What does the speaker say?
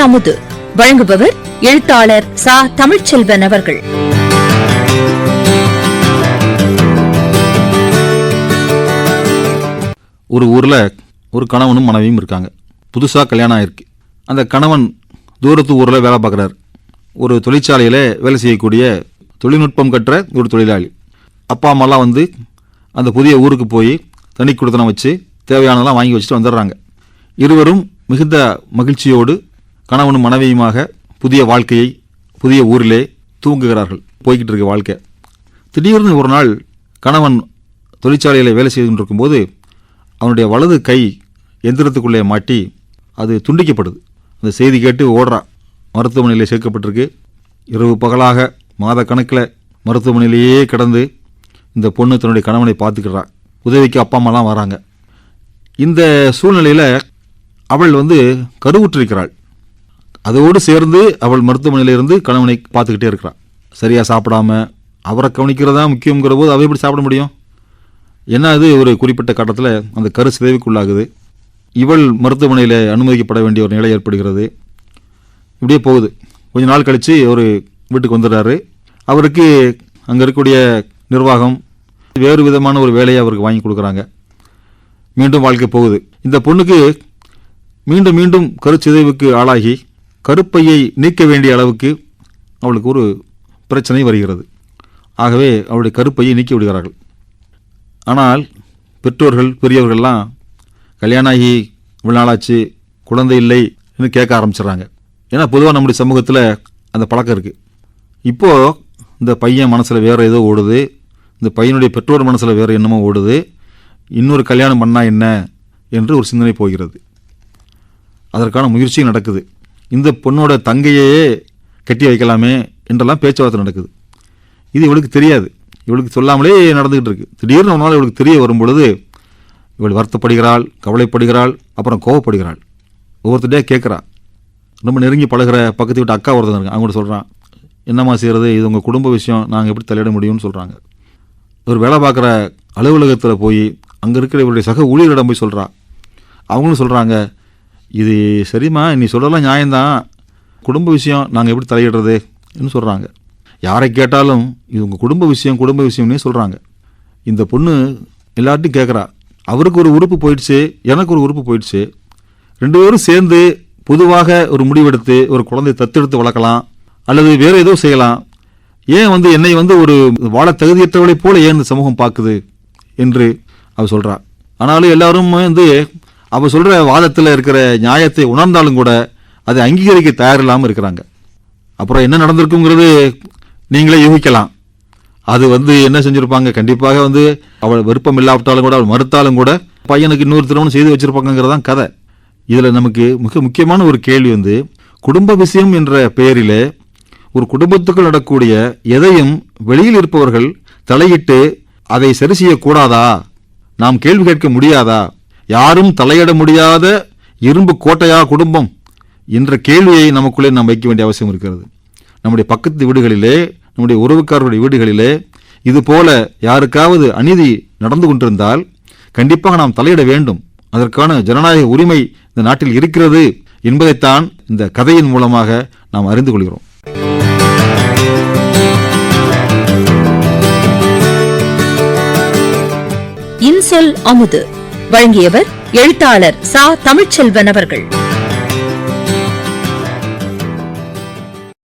இன்சொல் அமுது. வழங்குபவர் எழுத்தாளர் சா. தமிழ்ச்செல்வன் அவர்கள். ஒரு ஊரில் ஒரு கணவனும் மனைவியும் இருக்காங்க. புதுசாக கல்யாணம் ஆயிருக்கு. அந்த கணவன் தூரத்து ஊரில் வேலை பார்க்குறாரு. ஒரு தொழிற்சாலையில் வேலை செய்யக்கூடிய தொழில்நுட்பம் கற்ற ஒரு தொழிலாளி. அப்பா அம்மாலாம் வந்து அந்த புதிய ஊருக்கு போய் தனி கொடுத்தனம் வச்சு தேவையானதெல்லாம் வாங்கி வச்சுட்டு வந்துடுறாங்க இருவரும் மிகுந்த மகிழ்ச்சியோடு கணவனும் மனைவியுமாக புதிய வாழ்க்கையை புதிய ஊரிலே தூங்குகிறார்கள் போய்கிட்டு இருக்க வாழ்க்கை. திடீர்னு ஒரு நாள் கணவன் தொழிற்சாலையில் வேலை செய்து கொண்டிருக்கும்போது அவனுடைய வலது கை எந்திரத்துக்குள்ளே மாட்டி அது துண்டிக்கப்படுது. அந்த செய்தி கேட்டு ஓடுறான் மருத்துவமனையில் சேர்க்கப்பட்டிருக்கு. இரவு பகலாக மாத கணக்கில் மருத்துவமனையிலேயே கிடந்து இந்த பொண்ணு தன்னுடைய கணவனை பார்த்துக்கிறான் உதவிக்கு அப்பா அம்மாலாம் வராங்க. இந்த சூழ்நிலையில் அவள் வந்து கருவுற்றிருக்கிறாள். அதோடு சேர்ந்து அவள் மருத்துவமனையிலிருந்து கணவனை பார்த்துக்கிட்டே இருக்கிறான் சரியாக சாப்பிடாம அவரை கவனிக்கிறதா முக்கியங்கிற போது அவள் எப்படி சாப்பிட முடியும்? என்ன அது? ஒரு குறிப்பிட்ட கட்டத்தில் அந்த கரு சிதைவுக்குள்ளாகுது. இவள் மருத்துவமனையில் அனுமதிக்கப்பட வேண்டிய ஒரு நிலை ஏற்படுகிறது. இப்படியே போகுது. கொஞ்ச நாள் கழித்து ஒரு வீட்டுக்கு வந்துடுறாரு. அவருக்கு அங்கே இருக்கக்கூடிய நிர்வாகம் வேறு விதமான ஒரு வேலையை அவருக்கு வாங்கி கொடுக்குறாங்க. மீண்டும் வாழ்க்கை போகுது. இந்த பொண்ணுக்கு மீண்டும் மீண்டும் கருச்சிதைவுக்கு ஆளாகி கருப்பையை நீக்க வேண்டிய அளவுக்கு அவளுக்கு ஒரு பிரச்சனை வருகிறது. ஆகவே அவளுடைய கருப்பையை நீக்கி விடுகிறார்கள். ஆனால் பெற்றோர்கள் பெரியவர்கள்லாம் கல்யாணம் ஆகி இவ்வளோ நாளாச்சு குழந்தை இல்லை என்று கேட்க ஆரம்பிச்சிடுறாங்க. ஏன்னா பொதுவாக நம்முடைய சமூகத்தில் அந்த பழக்கம் இருக்குது இப்போது இந்த பையன் மனசில் வேறு ஏதோ ஓடுது இந்த பையனுடைய பெற்றோர் மனசில் வேறு என்னமோ ஓடுது இன்னொரு கல்யாணம் பண்ணால் என்ன என்று ஒரு சிந்தனை போகிறது. அதற்கான முயற்சியும் நடக்குது. இந்த பொண்ணோட தங்கையே கட்டி வைக்கலாமே என்றெல்லாம் பேச்சுவார்த்தை நடக்குது. இது இவளுக்கு தெரியாது. இவளுக்கு சொல்லாமலே நடந்துக்கிட்டு இருக்கு. திடீர்னு ஒரு நாள் இவளுக்கு தெரிய வரும் பொழுது இவள் வருத்தப்படுகிறாள் கவலைப்படுகிறாள் அப்புறம் கோவப்படுகிறாள். ஒவ்வொருத்தட்டே கேட்குறா. ரொம்ப நெருங்கி பழகுற பக்கத்து வீட்டு அக்கா ஒருத்தன் இருக்கு அவங்க சொல்கிறான் என்னம்மா செய்கிறது இது உங்கள் குடும்ப விஷயம். நாங்கள் எப்படி தலையிட முடியும்னு சொல்கிறாங்க ஒரு வேலை பார்க்குற அலுவலகத்தில் போய் அங்கே இருக்கிற இவருடைய சக ஊழியரிடம் போய் சொல்கிறா அவங்களும் சொல்கிறாங்க இது சரிம்மா நீ சொல்லலாம் நியாயம்தான். குடும்ப விஷயம் நாங்கள் எப்படி தலையிடுறது ன்னு சொல்கிறாங்க யாரை கேட்டாலும் இது உங்கள் குடும்ப விஷயம் குடும்ப விஷயம்னே சொல்கிறாங்க இந்த பொண்ணு எல்லார்ட்டையும் கேட்குறா அவருக்கு ஒரு உறுப்பு போயிடுச்சு எனக்கு ஒரு உறுப்பு போயிடுச்சு. ரெண்டு பேரும் சேர்ந்து பொதுவாக ஒரு முடிவெடுத்து ஒரு குழந்தையை தத்தெடுத்து வளர்க்கலாம் அல்லது வேறு ஏதோ செய்யலாம். ஏன் வந்து என்னை வந்து ஒரு வாழ தகுதியற்றவளை போல ஏன் இந்த சமூகம் பார்க்குது என்று அவர் சொல்கிறார் ஆனாலும் எல்லாரும் வந்து அவ சொல்கிற வாதத்தில் இருக்கிற நியாயத்தை உணர்ந்தாலும் கூட அதை அங்கீகரிக்க தயாரில்லாமல் இருக்கிறாங்க. அப்புறம் என்ன நடந்திருக்குங்கிறது நீங்களே யூகிக்கலாம். அது வந்து என்ன செஞ்சுருப்பாங்க? கண்டிப்பாக வந்து அவள் விருப்பம் இல்லாவிட்டாலும் கூட அவள் மறுத்தாலும் கூட பையனுக்கு இன்னொரு திருமணம் செய்து வச்சிருப்பாங்கிறதான் கதை. இதில் நமக்கு மிக முக்கியமான ஒரு கேள்வி வந்து குடும்ப விஷயம் என்ற பெயரிலே ஒரு குடும்பத்துக்குள் நடக்கூடிய எதையும் வெளியில் இருப்பவர்கள் தலையிட்டு அதை சரி செய்யக்கூடாதா? நாம் கேள்வி கேட்க முடியாதா? யாரும் தலையிட முடியாத இரும்பு கோட்டையா குடும்பம் என்ற கேள்வியை நமக்குள்ளே நாம் வைக்க வேண்டிய அவசியம் இருக்கிறது. நம்முடைய பக்கத்து வீடுகளிலே நம்முடைய உறவுக்காரருடைய வீடுகளிலே இது போல யாருக்காவது அநீதி நடந்து கொண்டிருந்தால் கண்டிப்பாக நாம் தலையிட வேண்டும். அதற்கான ஜனநாயக உரிமை இந்த நாட்டில் இருக்கிறது என்பதைத்தான் இந்த கதையின் மூலமாக நாம் அறிந்து கொள்கிறோம். இன்சொல் அமுது. வழங்கியவர் எழுத்தாளர் சா. தமிழ்ச்செல்வன் அவர்கள்.